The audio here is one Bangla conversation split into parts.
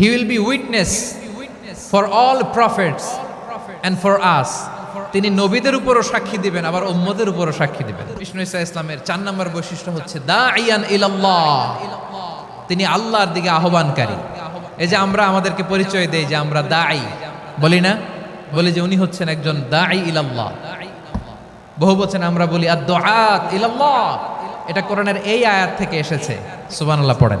He will be witness for all prophets and for us তিনি নবীদের উপরও সাক্ষী দিবেন, আবার উম্মদের উপরও সাক্ষী দিবেন। বিষ্ণু ইসা ইসলামের চার নম্বর বৈশিষ্ট্য হচ্ছে দা ইয়ান তিনি আল্লাহর দিকে আহ্বানকারী। এই যে আমরা আমাদেরকে পরিচয় দেই যে আমরা দাঈ, বলি না? বলি যে উনি হচ্ছেন একজন দাঈ ইলাল্লাহ। বহু বচনে আমরা বলি আদ ইলাল্লাহ। এটা কোরআনের এই আয়াত থেকে এসেছে। সুবহানাল্লাহ, পড়েন।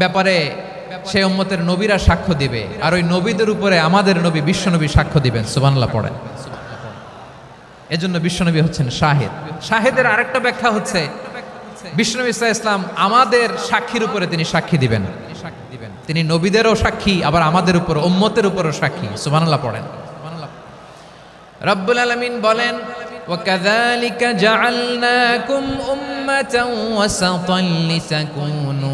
ব্যাপারে সেই উম্মতের নবীরা সাক্ষ্য দিবে আর ওই নবীদের উপরে আমাদের নবী বিশ্বনবী সাক্ষ্য দিবেন সুবহানাল্লাহ পড়েন এজন্য বিশ্বনবী হচ্ছেন শাহেদ শাহেদের আরেকটা ব্যাখ্যা হচ্ছে বিশ্বনবী ইসা ইসলাম আমাদের সাক্ষীর উপরে তিনি সাক্ষী দিবেন তিনি নবীদেরও সাক্ষী আবার আমাদের উপর উম্মতের উপরও সাক্ষী সুবহানাল্লাহ পড়েন রব্বুল আলামিন বলেন وكذلك جعلناكم أمة وسطا لتكونوا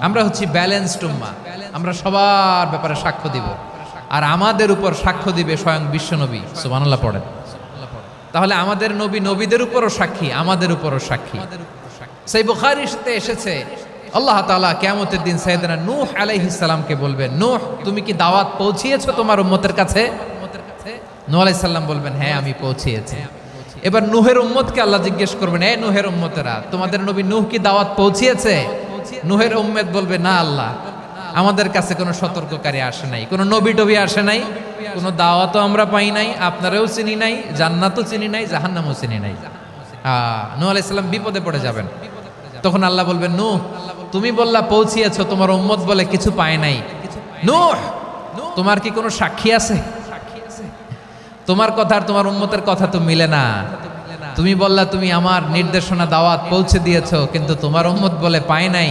আমরা হচ্ছি ব্যালেন্সড উম্মা। আমরা সবার ব্যাপারে সাক্ষ্য দিব। আর আমাদের উপর সাক্ষ্য দিবে স্বয়ং বিশ্বনবী সুবহানাল্লাহ পড়েন। তাহলে আমাদের নবী নবীদের উপরও সাক্ষী, আমাদের উপরও সাক্ষী। সেই বুখারিতে এসেছে। আল্লাহ তাআলা কিয়ামতের দিন সাইয়েদনা নূহ আলাইহিস সালামকে বলবেন, নূহ, তুমি কি দাওয়াত পৌঁছিয়েছো তোমার উম্মতের কাছে? নূহ আলাইহিস সালাম বলবেন হ্যাঁ আমি পৌঁছিয়েছি। এবার নুহের উম্মতকে আল্লাহ জিজ্ঞেস করবেন, এ নুহের উম্মতেরা, তোমাদের নবী নূহ কি দাওয়াত পৌঁছিয়েছে? নূহের উম্মত বলবে, না আল্লাহ, আমাদের কাছে কোনো সতর্ককারী আসে নাই, কোনো নবী টবি আসে নাই, কোনো দাওয়াতও আমরা পাই নাই, আপনারাও চিনি নাই, জান্নাতও চিনি নাই, জাহান্নামও চিনি নাই। আলাইহিস সালাম বিপদে পড়ে যাবেন। তখন আল্লাহ বলবেন, নূহ, তুমি বললা পৌঁছিয়েছো, তোমার উম্মত বলে কিছু পায় নাই। নূহ, তোমার কি কোনো সাক্ষী আছে? তোমার কথা আর তোমার উম্মতের কথা তো মিলে না। তুমি বললা, তুমি আমার নির্দেশনা, দাওয়াত পৌঁছে দিয়েছ, কিন্তু তোমার উম্মত বলে পায় নাই।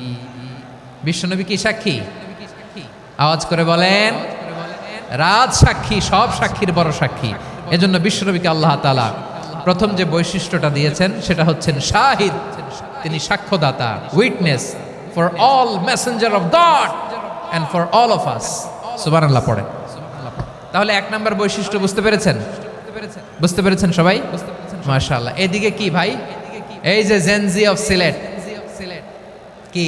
বিশ্বনবী কি সাক্ষী? আওয়াজ করে বলেন, রাজ সাক্ষী, সব সাক্ষীর বড় সাক্ষী। এজন্য বিশ্বনবীকে আল্লাহ তাআলা প্রথম যে বৈশিষ্ট্যটা দিয়েছেন, সেটা হচ্ছেন শাহিদ। তিনি সাক্ষ্যদাতা witness for all messenger of God and for all of us সুবহানাল্লাহ পড়ে তাহলে এক নম্বর বৈশিষ্ট্য বুঝতে পেরেছেন? বুঝতে পেরেছেন সবাই? মাশাআল্লাহ। এদিকে কি ভাই? এই যে জেনজি অফ সিলেট কি?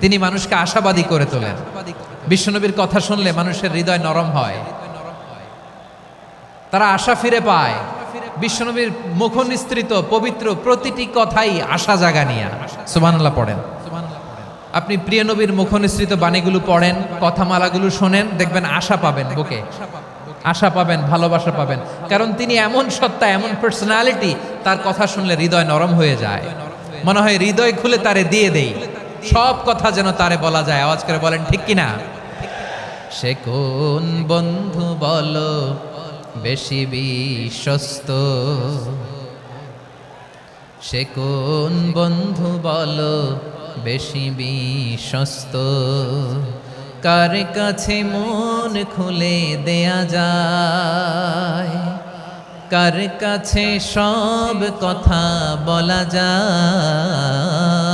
তিনি মানুষকে আশাবাদী করে তোলেন। বিশ্বনবীর কথা শুনলে মানুষের হৃদয় নরম হয়। তারা আশা ফিরে পায়। বিশ্বনবীর মুখ নিস্তৃত পবিত্র প্রতিটি কথাই আশা জাগা জাগানিয়া। সুবহানাল্লাহ পড়েন। আপনি প্রিয় নবীর মুখ নিঃসৃত বাণীগুলো পড়েন, কথামালাগুলো শোনেন, দেখবেন আশা পাবেন বুকে। আশা পাবেন, ভালোবাসা পাবেন। কারণ তিনি এমন সত্তা, এমন পার্সোনালিটি তার কথা শুনলে হৃদয় নরম হয়ে যায়। মনে হয় হৃদয় খুলে তারে দিয়ে দেই। সব কথা যেন তারে বলা যায়। আওয়াজ করে বলেন, ঠিক কিনা? সে কোন বন্ধু বলো, বেশি বিশ্বস্ত? সে কোন বন্ধু বলো, বেশি বিশ্বস্ত? কার কাছে মন খুলে দেয়া যায়? কার কাছে সব কথা বলা যায়?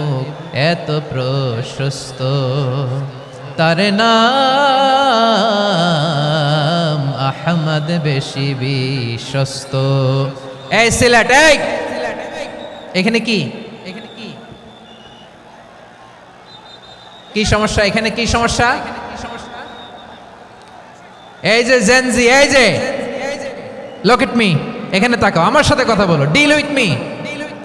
এত প্রশস্ত। তার নাম আহমদ বেশি বিশ্বস্ত। এই সিলেট এখানে কি এখানে কি? কি সমস্যা? এখানে কি সমস্যা? এই যে জেনজি এই যে! লোক এট মি এখানে তাকাও, আমার সাথে কথা বলো ডিল উইথ মি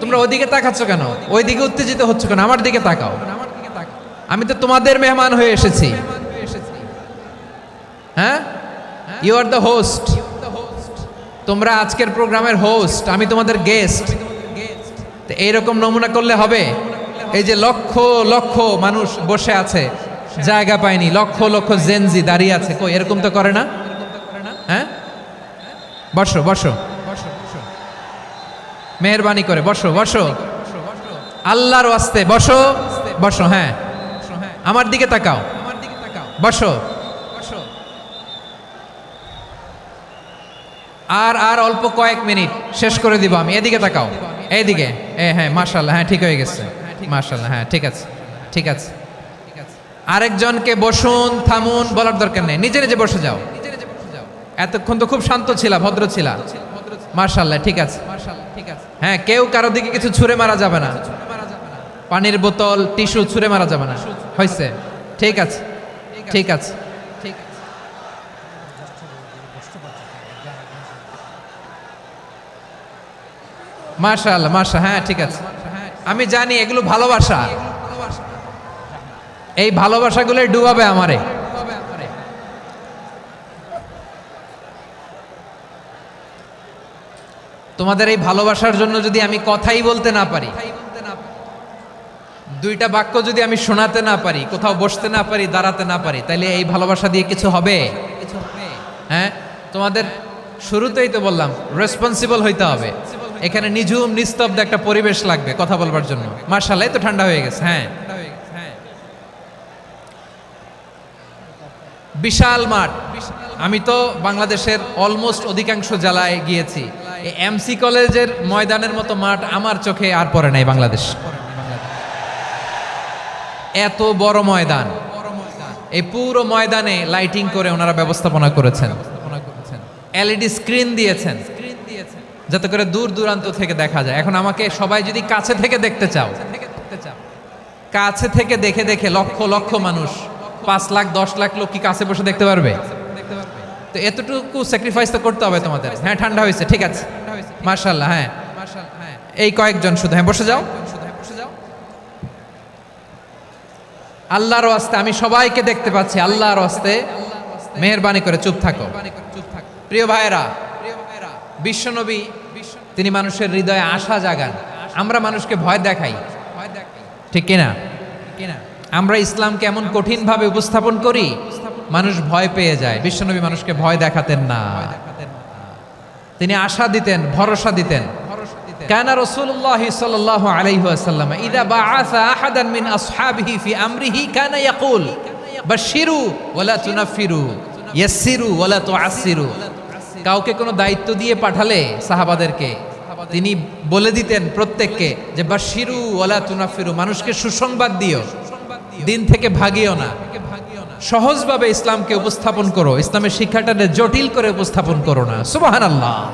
তোমরা ওইদিকে তাকাচ্ছ কেন? ওইদিকে উত্তেজিত হচ্ছ কেন? আমার দিকে তাকাও। আমি তো তোমাদের মেহমান হয়ে এসেছি। হ্যাঁ? ইউ আর দ্য হোস্ট তোমরা আজকের প্রোগ্রামের হোস্ট আমি তোমাদের গেস্ট এইরকম নমুনা করলে হবে? এই যে লক্ষ লক্ষ মানুষ বসে আছে। জায়গা পায়নি। লক্ষ লক্ষ জেনজি দাঁড়িয়ে আছে। কই, এরকম তো করে না? হ্যাঁ? বসো বসো। মেহরবানি করে, বসো বসো। আল্লাহর ওয়াস্তে, বসো বসো হ্যাঁ। আমার দিকে তাকাও। বসো। আর আর অল্প কয়েক মিনিট, শেষ করে দিব আমি। এদিকে তাকাও। এইদিকে। এ হ্যাঁ মার্শাল্লাহ হ্যাঁ ঠিক হয়ে গেছে। মার্শাল্লাহ হ্যাঁ ঠিক আছে ঠিক আছে। আরেকজনকে বসুন, থামুন, বলার দরকার নেই। নিজে নিজে বসে যাও। এতক্ষণ তো খুব শান্ত ছিলা ভদ্র ছিলা মার্শাল্লাহ ঠিক আছে। হ্যাঁ কেউ কারও দিকে কিছু ছুঁড়ে মারা যাবে না। পানির বোতল, টিস্যু ছুঁড়ে মারা যাবে না। হয়েছে ঠিক আছে। ঠিক আছে। মার্শাল মার্শা হ্যাঁ ঠিক আছে। আমি জানি এগুলো ভালোবাসা। এই ভালোবাসাগুলোই ডুবাবে আমারে। তোমাদের এই ভালোবাসার জন্য যদি আমি কথাই বলতে না পারি, দুইটা বাক্য যদি আমি শোনাতে না পারি, কোথাও বসতে না পারি, দাঁড়াতে না পারি তাহলে এই ভালোবাসা দিয়ে কিছু হবে? হ্যাঁ? তোমাদের শুরুতেই তো বললাম রেসপন্সিবল হইতে হবে। এখানে নিঝুম, নিস্তব্ধ একটা পরিবেশ লাগবে কথা বলবার জন্য। মার্শাল্লাহ তো ঠান্ডা হয়ে গেছে হ্যাঁ। বিশাল মাঠ। আমি তো বাংলাদেশের অলমোস্ট অধিকাংশ জেলায় গিয়েছি। এমসি কলেজের ময়দানের মতো মাঠ আমার চোখে আর পড়ে নাই বাংলাদেশ। এত বড় ময়দান। এই পুরো ময়দানে লাইটিং করে ওনারা ব্যবস্থাপনা করেছেন। এলইডি স্ক্রিন দিয়েছেন। যাতে করে দূর দূরান্ত থেকে দেখা যায়। এখন আমাকে সবাই যদি কাছে থেকে দেখতে চাও। কাছে থেকে দেখে দেখে লক্ষ লক্ষ মানুষ, পাঁচ লাখ, দশ লাখ লোক কি কাছে বসে দেখতে পারবে? তো এতটুকু স্যাক্রিফাইস তো করতে হবে তোমাদের। হ্যাঁ ঠান্ডা হয়েছে, ঠিক আছে। মার্শাল্লাহ হ্যাঁ। এই কয়েকজন শুধু হ্যাঁ বসে যাও। আল্লাহর আস্তে আমি সবাইকে দেখতে পাচ্ছি, আল্লাহর আস্তে মেহরবানি করে চুপ থাকো। প্রিয় ভাইয়েরা, বিশ্বনবী, তিনি মানুষের হৃদয়ে আশা জাগান। আমরা মানুষকে ভয় দেখাই। ঠিক কিনা? আমরা ইসলামকে এমন কঠিনভাবে উপস্থাপন করি মানুষ ভয় পেয়ে যায় বিশ্বনবী মানুষকে ভয় দেখাতেন না তিনি আশা দিতেন ভরসা দিতেন كان رسول الله صلى الله عليه وسلم إذا بعث أحدا من أصحابه في أمره كان يقول بشروا ولا تنفروا يسروا ولا تعسروا কাউকে কোনো দায়িত্ব দিয়ে পাঠালে সাহাবাদেরকে তিনি বলে দিতেন প্রত্যেককে যে বাশিরু ওয়ালা তুনাফিরু মানুষকে সুসংবাদ দিও দিন থেকে ভাগিও না সহজভাবে ইসলামকে উপস্থাপন করো। ইসলামের শিক্ষাটাকে জটিল করে উপস্থাপন করো না। সুবাহান আল্লাহ